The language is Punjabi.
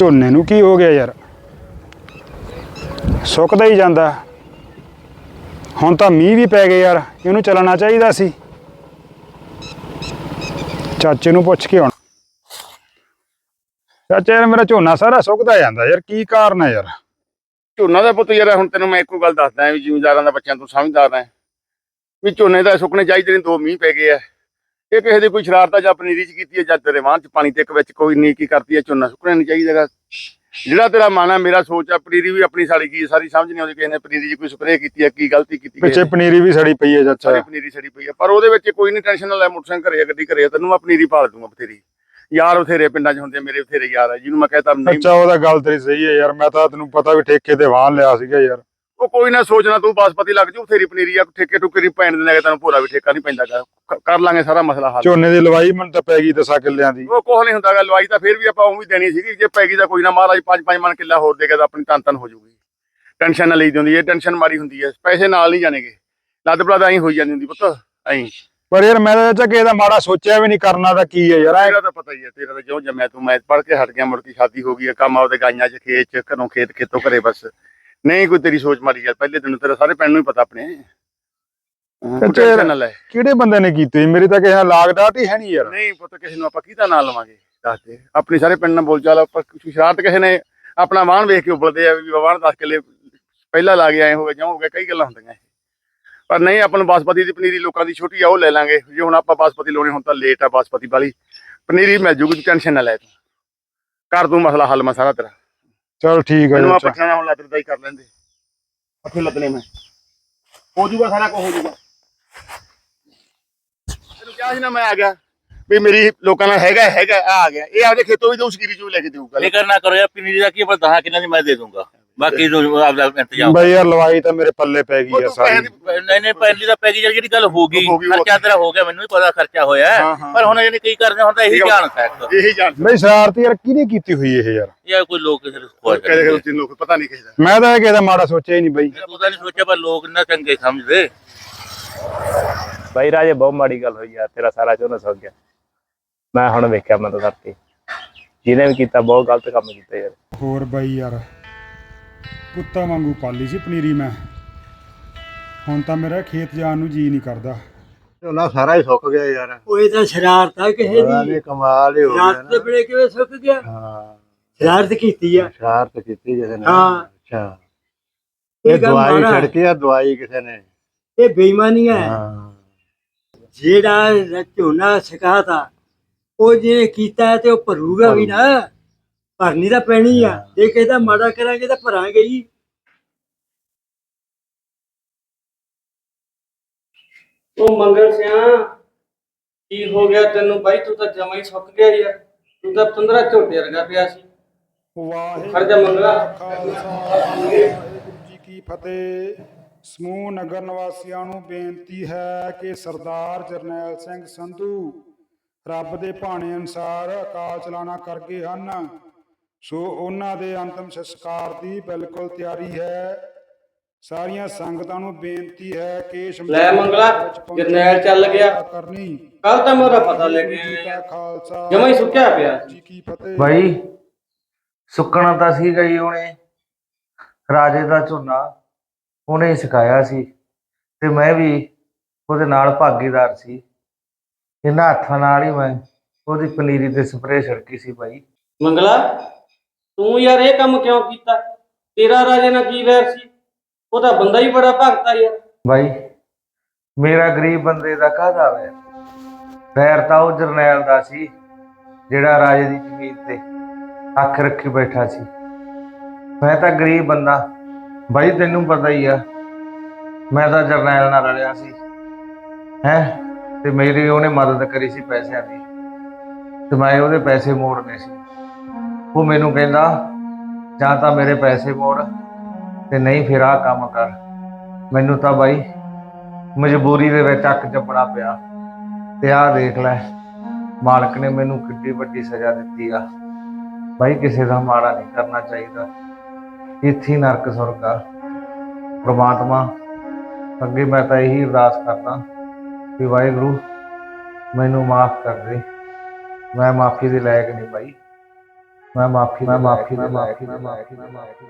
ਝੋਨੇ ਨੂੰ ਕੀ ਹੋ ਗਿਆ ਯਾਰ? ਸੁੱਕਦਾ ਹੀ ਜਾਂਦਾ। ਹੁਣ ਤਾਂ ਮੀਂਹ ਵੀ ਪੈ ਗਏ ਯਾਰ, ਇਹਨੂੰ ਚੱਲਣਾ ਚਾਹੀਦਾ ਸੀ। ਚਾਚੇ ਨੂੰ ਪੁੱਛ ਕੇ ਆਉਣਾ। ਚਾਚਾ ਯਾਰ, ਮੇਰਾ ਝੋਨਾ ਸਾਰਾ ਸੁੱਕਦਾ ਜਾਂਦਾ ਯਾਰ, ਕੀ ਕਾਰਨ ਹੈ ਯਾਰ? ਝੋਨਾ ਦਾ ਪੁੱਤ ਯਾਰ, ਹੁਣ ਤੈਨੂੰ ਮੈਂ ਇੱਕੋ ਗੱਲ ਦੱਸਦਾ, ਵੀ ਜਿਮੀਦਾਰਾਂ ਦਾ ਬੱਚਿਆਂ ਤੂੰ ਸਮਝਦਾਰ ਹੈ। ਵੀ ਝੋਨੇ ਦਾ ਸੁੱਕਣੇ ਚਾਹੀਦੇ ਨੇ, ਦੋ ਮੀਂਹ ਪੈ ਗਏ ਆ। ਇਹ ਕਿਸੇ ਦੀ ਕੋਈ ਸ਼ਰਾਰਤ ਆ ਜਾਂ ਪਨੀਰੀ ਚ ਕੀਤੀ ਹੈ ਜਾਂ ਤੇਰੇ ਵਾਂ ਚ ਪਾਣੀ ਤੇ ਇੱਕ ਵਿੱਚ ਕੋਈ ਨਹੀਂ ਕੀ ਕਰਤੀ ਹੈ ਝੋਨਾ ਸੁੱਕਣਾ ਨਹੀਂ ਚਾਹੀਦਾਗਾ ਜਿਹੜਾ ਤੇਰਾ ਮਨ ਹੈ ਮੇਰਾ ਸੋਚ ਆ ਪਨੀਰੀ ਵੀ ਆਪਣੀ ਸਾਲੀ ਕੀ ਸਾਰੀ ਸਮਝ ਨਹੀਂ ਆਉਂਦੀ ਕਿਸੇ ਨੇ ਪਨੀਰੀ 'ਚ ਕੋਈ ਸਪਰੇਅ ਕੀਤੀ ਹੈ ਕੀ ਗਲਤੀ ਕੀਤੀ ਪਿੱਛੇ ਕਿਸੇ ਨੇ। ਪਨੀਰੀ ਵੀ ਸੜੀ ਪਈ ਹੈ ਸਾਰੀ ਚਾਚਾ ਪਨੀਰੀ ਸੜੀ ਪਈ ਆ ਪਰ ਉਹਦੇ ਵਿੱਚ ਕੋਈ ਨਹੀਂ ਟੈਨਸ਼ਨ ਲੈ ਮੋਟਰਸਾਈਕਲ ਘਰੇ ਆ, ਗੱਡੀ ਘਰੇ ਆ, ਤੈਨੂੰ ਮੈਂ ਪਨੀਰੀ ਪਾਲ ਦੂੰਗਾ ਬਥੇਰੀ। ਯਾਰ ਬਥੇਰੇ ਪਿੰਡਾਂ 'ਚ ਹੁੰਦੇ ਆ, ਮੇਰੇ ਬਥੇਰੇ ਯਾਰ ਆ ਜਿਹਨੂੰ ਮੈਂ ਕਹਤਾ ਨਹੀਂ। ਅੱਛਾ ਉਹਦਾ ਗੱਲ ਤੇਰੀ ਸਹੀ ਹੈ ਯਾਰ ਮੈਂ ਤਾਂ ਤੈਨੂੰ ਪਤਾ ਵੀ ਠੇਕੇ ਤੇ ਵਾਹਨ ਲਿਆ ਸੀਗਾ ਯਾਰ। ਕੋਈ ਨਾ ਸੋਚਣਾ ਤੂੰ ਬਾਸਪਤੀ ਲੱਗ ਜੂ ਤੇਰੀ ਪਨੀਰੀ ਆ ਠੇਕੇ ਟੁਕੇ ਨਹੀਂ ਪੈਣ ਦੇਣਗੇ ਤੈਨੂੰ ਭੋਰਾ ਵੀ ਠੇਕਾ ਨਹੀਂ ਪੈਂਦਾ। ਕ- ਕਰ ਲਾਂਗੇ ਸਾਰਾ ਮਸਲਾ ਹੱਲ। ਝੋਨੇ ਦੀ ਲਵਾਈ ਮੈਨੂੰ ਤਾਂ ਪੈ ਗਈ ਦਸਾਂ ਕਿੱਲਿਆਂ ਦੀ। ਉਹ ਕੁਛ ਨਹੀਂ ਹੁੰਦਾ ਗਾ ਲਵਾਈ ਤਾਂ ਫਿਰ ਵੀ ਆਪਾਂ ਉਵੇਂ ਦੇਣੀ ਸੀਗੀ ਜੇ ਪੈ ਗਈ ਤਾਂ ਕੋਈ ਨਾ ਮਹਾਰਾਜ ਪੰਜ ਪੰਜ ਮਨ ਕਿੱਲਾ ਹੋਰ ਦੇਗਾ ਤਾਂ ਆਪਣੀ ਤਨ ਤਨ ਹੋ ਜਾਊਗੀ ਟੈਨਸ਼ਨ ਨਾ ਲਈ ਦੀ ਹੁੰਦੀ ਹੈ ਟੈਨਸ਼ਨ ਮਾਰੀ ਹੁੰਦੀ ਹੈ ਪੈਸੇ ਨਾਲ ਨਹੀਂ ਜਾਣਗੇ। ਲੱਦ ਬਲਦ ਐਂ ਹੋਈ ਜਾਂਦੀ ਹੁੰਦੀ ਪੁੱਤ ਐਂ। ਪਰ ਯਾਰ ਮੈਂ ਤਾਂ ਚਾਚਾ ਕਿਸੇ ਦਾ ਮਾੜਾ ਸੋਚਿਆ ਵੀ ਨਹੀਂ ਕਰਨਾ ਤਾਂ ਕੀ ਹੈ ਯਾਰ ਤੇਰਾ ਤਾਂ ਪਤਾ ਹੀ ਹੈ ਤੇਰਾ ਤਾਂ ਜਿਉਂ ਜੰਮਿਆ ਤੂੰ ਮੈਂ ਪੜ੍ਹ ਕੇ ਹਟ ਗਿਆ ਮੁੜ ਕੇ ਸ਼ਾਦੀ ਹੋ ਗਈ ਕੰਮ ਆਪਦੇ ਗਾਈਆਂ 'ਚ ਖੇਤ 'ਚ ਘਰੋਂ ਖੇਤ ਖੇਤੋਂ ਘਰੇ ਬਸ। ਨਹੀਂ ਕੋਈ ਤੇਰੀ ਸੋਚ ਮਾਰੀ ਯਾਰ ਪਹਿਲੇ ਦਿਨ ਤੇਰਾ ਸਾਰੇ ਪਿੰਡ ਨੂੰ ਹੀ ਪਤਾ ਆਪਣੇ। ਹਾਂ, ਕੋਈ ਅੱਛਾ, ਟੈਨਸ਼ਨ ਨਾ ਲੈ। ਕਿਹੜੇ ਬੰਦੇ ਨੇ ਕੀਤੀ? ਮੇਰੀ ਤਾਂ ਕਿਸੇ ਨਾਲ ਲਾਗ ਡਾਟ ਹੀ ਹੈ ਨਹੀਂ ਯਾਰ। ਨਹੀਂ ਪੁੱਤ ਕਿਸੇ ਨੂੰ ਆਪਾਂ ਕਿਹਦਾ ਨਾਂ ਲਵਾਂਗੇ? ਦੱਸ ਦੇ। ਆਪਣੀ ਸਾਰੇ ਪਿੰਡ ਨਾਲ ਬੋਲ ਚਾਲ ਆਪਾਂ ਕੁਛ ਸ਼ਰਾਰਤ ਕਿਸੇ ਨੇ ਆਪਣਾ ਵਾਹਣ ਵੇਖ ਕੇ ਉਬਲਦੇ ਆ ਵੀ ਵਾਹਣ 10 ਕਿੱਲੇ ਪਹਿਲਾਂ ਲਾ ਕੇ ਆਏ ਹੋਵੇ ਜਾਂ ਹੋ ਗਿਆ ਕਈ ਗੱਲਾਂ ਹੁੰਦੀਆਂ ਇਹ। ਪਰ ਨਹੀਂ ਆਪਾਂ ਨੂੰ ਬਾਸਪਤੀ ਦੀ ਪਨੀਰੀ ਲੋਕਾਂ ਦੀ ਛੋਟੀ ਆ ਉਹ ਲੈ ਲਾਂਗੇ। ਜੇ ਹੁਣ ਆਪਾਂ ਬਾਸਪਤੀ ਲਾਉਣੀ ਹੁਣ ਤਾਂ ਲੇਟ ਆ ਬਾਸਪਤੀ ਵਾਲੀ। ਪਨੀਰੀ ਮਿਲ ਜੂਗੀ ਤੂੰ ਟੈਨਸ਼ਨ ਨਾ ਲੈ ਤੂੰ। ਕਰ ਦੂੰ ਮਸਲਾ ਹੱਲ ਮੈਂ ਸਾਰਾ ਤੇਰਾ। ਚਲ ਠੀਕ ਹੈ ਮੈਨੂੰ ਆ ਚਾਚਾ ਪੱਠਣਾ ਹੁਣ ਲੱਤ ਦਾ ਹੀ ਕਰ ਲੈਂਦੇ। ਅੱਥੇ ਲੱਦਨੇ ਮੈਂ। ਹੋ ਜੂਗਾ ਸਾਰਾ ਕੁਝ ਹੋ ਜੂਗਾ। ਤੈਨੂੰ ਕਿਹਾ ਸੀ ਨਾ ਮੈਂ ਆ ਗਿਆ। ਵੀ ਮੇਰੀ ਲੋਕਾਂ ਨਾਲ ਹੈਗਾ ਹੈਗਾ ਆ ਆ ਗਿਆ। ਇਹ ਆਪਦੇ ਖੇਤੋਂ ਵੀ ਦਊ ਸਕੀਰੀ ਚੋਂ ਵੀ ਲੈ ਕੇ ਦੇਊਗਾ। ਫਿਕਰ ਨਾ ਕਰੋ ਯਾਰ ਪਨੀਰੀ ਦਾ ਕੀ 10 ਕਿੱਲਿਆਂ ਦੀ ਮੈਂ ਦੇ ਦੂੰਗਾ ਬਾਕੀ ਜੋ ਆਪਦਾ ਇੰਤਜ਼ਾਮ ਬਈ ਯਾਰ ਲਵਾਈ ਤਾਂ ਮੇਰੇ ਪੱਲੇ ਪੈ ਗਈ ਤੂੰ ਪੈਸੇ ਸਾਰੀ ਦੀ ਨਹੀਂ ਨਹੀਂ ਪਹਿਲੀ ਦਾ ਪੈ ਗਈ ਯਾਰ ਜਿਹੜੀ ਗੱਲ ਹੋ ਗਈ ਖਰਚਾ ਤੇਰਾ ਹੋ ਗਿਆ ਮੈਨੂੰ ਵੀ ਪਤਾ ਖਰਚਾ ਹੋਇਆ। ਪਰ ਹੁਣ ਜਿਹੜੀ ਕਈ ਕਰਦੇ ਹੁਣ ਤਾਂ ਇਹੀ ਆ। ਜਾਣ ਸਕਦਾ ਇਹੀ ਜਾਣ। ਬਈ ਸ਼ਰਾਰਤ ਯਾਰ ਕਿਹਨੇ ਕੀਤੀ ਹੋਈ ਇਹ ਯਾਰ? ਯਾਰ ਕੋਈ ਲੋਕ ਕਿਸੇ ਨੂੰ ਕਹਦੇ ਤਿੰਨ ਲੋਕ ਪਤਾ ਨਹੀਂ ਕਿਸੇ ਦਾ। ਮੈਂ ਤਾਂ ਇਹ ਕਿਸੇ ਦਾ ਮਾੜਾ ਸੋਚਿਆ ਹੀ ਨਹੀਂ ਬਈ। ਤੂੰ ਤਾਂ ਨਹੀਂ ਸੋਚਿਆ ਪਰ ਲੋਕ ਨਾ ਚੰਗੇ ਸਮਝਦੇ। ਬਾਈ ਰਾਜੇ ਬਹੁਤ ਮਾੜੀ ਗੱਲ ਹੋਈ ਯਾਰ ਤੇਰਾ ਸਾਰਾ ਝੋਨਾ ਸੁੱਕ ਗਿਆ। ਮੈਂ ਹੁਣ ਵੇਖਿਆ ਮੈਂ ਤਾਂ ਕਰਕੇ ਜਿਹਨੇ ਵੀ ਕੀਤਾ ਬਹੁਤ ਗਲਤ ਕੰਮ ਕੀਤਾ ਯਾਰ। ਹੋਰ ਬਈ ਯਾਰ ਕੁੱਤਾ ਵਾਂਗੂ ਪਾਲੀ ਸੀ ਪਨੀਰੀ ਮੈਂ। ਹੁਣ ਤਾਂ ਮੇਰਾ ਖੇਤ ਜਾਣ ਨੂੰ ਜੀ ਨਹੀਂ ਕਰਦਾ। ਝੋਨਾ ਸਾਰਾ ਹੀ ਸੁੱਕ ਗਿਆ ਯਾਰ। ਉਹ ਇਹ ਤਾਂ ਸ਼ਰਾਰਤ ਆ ਕਿਸੇ ਦੀ। ਨੀ ਕਮਾਲ ਹੀ ਹੋ ਗਿਆ ਸ਼ਰਾਰਤ ਦੇ ਨਾ। ਬੜੇ ਕਿਵੇਂ ਸੁੱਕ ਗਿਆ? ਹਾਂ। ਸ਼ਰਾਰਤ ਕੀਤੀ ਆ। ਸ਼ਰਾਰਤ ਕੀਤੀ ਕਿਸੇ ਨੇ। ਹਾਂ। ਅੱਛਾ। ਇਹ ਦਵਾਈ। ਛਿੜਕੀ ਆ ਦਵਾਈ ਕਿਸੇ ਨੇ। ਇਹ ਬੇਈਮਾਨੀ ਹੈ ਹਾਂ। ਜਿਹੜਾ ਝੋਨਾ ਸਿਕਾਤਾ ਉਹ ਜੇ ਕੀਤਾ ਤੇ ਉਹ ਭਰੂਗਾ ਵੀ ਨਾ। ਭਰਨੀ ਤਾਂ ਪੈਣੀ ਆ। ਜੇ ਕਿਸੇ ਦਾ ਮਾੜਾ ਕਰਾਂਗੇ ਤਾਂ ਭਰਾਂਗੇ ਹੀ। ਉਹ ਮੰਗਲ ਸਿਆ ਕੀ ਹੋ ਗਿਆ ਤੈਨੂੰ ਬਾਈ? ਤੂੰ ਤਾਂ ਜਮਾ ਹੀ ਸੁੱਕ ਗਿਆ ਯਾਰ। ਤੂੰ ਤਾਂ ਪੰਦਰਾ ਝੋਟੇ ਵਰਗਾ ਪਿਆ ਸੀ। ਖੜ ਜਾ ਮੰਗਲਾ। ਵਾਹਿਗੁਰੂ ਜੀ ਕੀ ਫਤਿਹ। ਸਮੂਹ ਨਗਰ ਨਿਵਾਸੀਆਂ ਨੂੰ ਬੇਨਤੀ ਹੈ ਕਿ ਸਰਦਾਰ ਜਰਨੈਲ ਸਿੰਘ ਸੰਧੂ ਰੱਬ ਦੇ ਭਾਣੇ ਅਨੁਸਾਰ ਅਕਾਲ ਚਲਾਣਾ ਕਰ ਗਏ ਹਨ। ਸੋ ਉਹਨਾਂ ਦੇ ਅੰਤਮ ਸੰਸਕਾਰ ਦੀ ਬਿਲਕੁਲ ਤਿਆਰੀ ਹੈ। ਸਾਰੀਆਂ ਸੰਗਤਾਂ ਨੂੰ ਬੇਨਤੀ ਹੈ ਕਿ ਲੈ ਮੰਗਲਾ, ਜਰਨੈਲ ਚੱਲ ਗਿਆ। ਕਰਨੀ। ਕੱਲ ਤਾਂ ਮੇਰਾ ਪਤਾ ਲੈ ਕੇ ਆਇਆ। ਜਮਾਂ ਹੀ ਸੁੱਕਿਆ ਪਿਆ। ਜੀ ਕੀ ਫਤਿਹ। ਭਾਈ ਸੁੱਕਣਾ ਤਾਂ ਸੀਗਾ ਹੀ ਉਹਨੇ ਰਾਜੇ ਦਾ ਝੋਨਾ ਉਹਨੇ ਹੀ ਸਿਖਾਇਆ ਸੀ ਤੇ ਮੈਂ ਵੀ ਉਹਦੇ ਨਾਲ ਭਾਗੀਦਾਰ ਸੀ। ਇਹਨਾਂ ਹੱਥਾਂ ਨਾਲ ਹੀ ਮੈਂ ਉਹਦੀ ਪਨੀਰੀ ਤੇ ਸਪਰੇਅ ਛਿੜਕੀ ਸੀ ਭਾਈ ਮੰਗਲਾ ਤੂੰ ਯਾਰ ਇਹ ਕੰਮ ਕਿਉਂ ਕੀਤਾ? ਤੇਰਾ ਰਾਜੇ ਨਾਲ ਕੀ ਵੈਰ ਸੀ? ਉਹ ਤਾਂ ਬੰਦਾ ਹੀ ਬੜਾ ਭਗਤਾ ਯਾਰ। ਬਾਈ, ਮੇਰਾ ਗਰੀਬ ਬੰਦੇ ਦਾ ਕਾਹਦਾ ਵੈਰ? ਵੈਰ ਤਾਂ ਉਹ ਜਰਨੈਲ ਦਾ ਸੀ, ਜਿਹੜਾ ਰਾਜੇ ਦੀ ਜ਼ਮੀਨ ਤੇ ਅੱਖ ਰੱਖੀ ਬੈਠਾ ਸੀ। ਮੈਂ ਤਾਂ ਗਰੀਬ ਬੰਦਾ। ਬਾਈ, ਤੈਨੂੰ ਪਤਾ ਹੀ ਆ, ਮੈਂ ਤਾਂ ਜਰਨੈਲ ਨਾਲ ਰਲਿਆ ਸੀ। ਹੈ? ਤੇ ਮੇਰੀ ਉਹਨੇ ਮਦਦ ਕਰੀ ਸੀ ਪੈਸਿਆਂ ਦੀ। ਤੇ ਮੈਂ ਉਹਦੇ ਪੈਸੇ ਮੋੜਨੇ ਸੀ। ਉਹ ਮੈਨੂੰ ਕਹਿੰਦਾ, ਜਾਂ ਤਾਂ ਮੇਰੇ ਪੈਸੇ ਮੋੜ ਤੇ ਨਹੀਂ ਫਿਰ ਆਹ ਕੰਮ ਕਰ। ਮੈਨੂੰ ਤਾਂ ਬਾਈ ਮਜਬੂਰੀ ਦੇ ਵਿੱਚ ਅੱਕ ਚੱਪਣਾ ਪਿਆ। ਤੇ ਆਹ ਦੇਖ ਲੈ, ਮਾਲਕ ਨੇ ਮੈਨੂੰ ਕਿੱਡੀ ਵੱਡੀ ਸਜ਼ਾ ਦਿੱਤੀ ਆ। ਬਾਈ ਕਿਸੇ ਦਾ ਮਾੜਾ ਨਹੀਂ ਕਰਨਾ ਚਾਹੀਦਾ। ਇੱਥੇ ਨਰਕ ਸੁਰਗ ਆ। ਪ੍ਰਮਾਤਮਾ, ਅੱਗੇ ਮੈਂ ਤਾਂ ਇਹੀ ਅਰਦਾਸ ਕਰਦਾ ਕਿ ਵਾਹਿਗੁਰੂ ਮੈਨੂੰ ਮਾਫ ਕਰ ਦੇ। ਮੈਂ ਮਾਫੀ ਦੇ ਲਾਇਕ ਨਹੀਂ ਬਾਈ। ਮੈਂ ਮਾਫੀ ਮੈਂ ਮਾਫੀ ਮੈਂ ਮਾਫੀ ਮੈਂ ਮਾਫੀ ਮੈਂ ਮਾਫੀ